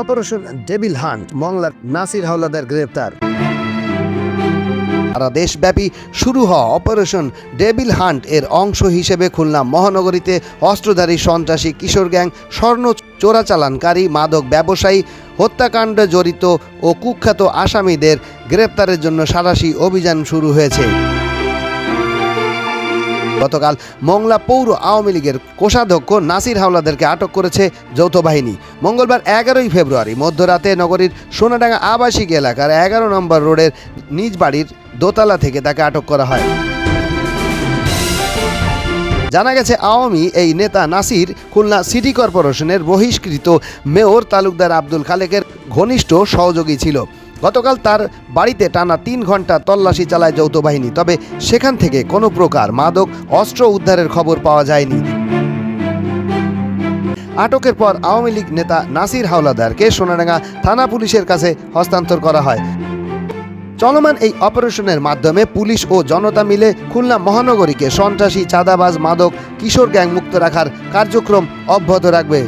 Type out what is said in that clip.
Operation devil hunt, মংলার নাসির হাওলাদার গ্রেপ্তার। সারা দেশব্যাপী শুরু হওয়া অপারেশন ডেভিল হান্ট এর অংশ হিসেবে খুলনা মহানগরীতে অস্ত্রধারী সন্ত্রাসী কিশোর গ্যাং স্বর্ণ চোরাচালানকারী মাদক ব্যবসায়ী হত্যাকাণ্ডে জড়িত ও কুখ্যাত আসামিদের গ্রেপ্তারের জন্য সারাশি অভিযান শুরু হয়েছে। গতকাল মংলা পৌর আওয়ামী লীগের কোষাধ্যক্ষ নাসির হাওলাদারকে আটক করেছে যৌথ বাহিনী। মঙ্গলবার এগারোই ফেব্রুয়ারি মধ্যরাতে নগরীর সোনাডাঙ্গা আবাসিক এলাকার এগারো নম্বর রোডের নিজ বাড়ির দোতলা থেকে তাকে আটক করা হয়। জানা গেছে, আওয়ামী এই নেতা নাসির খুলনা সিটি কর্পোরেশনের বহিষ্কৃত মেয়র তালুকদার আব্দুল খালেকের ঘনিষ্ঠ সহযোগী ছিল। গতকাল তার বাড়িতে টানা তিন ঘণ্টা তল্লাশি চালায় যৌথ বাহিনী। তবে সেখান থেকে কোনো প্রকার মাদক, অস্ত্র উদ্ধারের খবর পাওয়া যায়নি। আটকের পর আওয়ামী লীগ নেতা নাসির হাওলাদারকে সোনাডাঙ্গা থানা পুলিশের কাছে হস্তান্তর করা হয়। চলমান এই অপারেশনের মাধ্যমে পুলিশ ও জনতা মিলে খুলনা মহানগরীকে সন্ত্রাসী, চাঁদাবাজ, মাদক, কিশোর গ্যাং মুক্ত রাখার কার্যক্রম অব্যাহত রাখবে।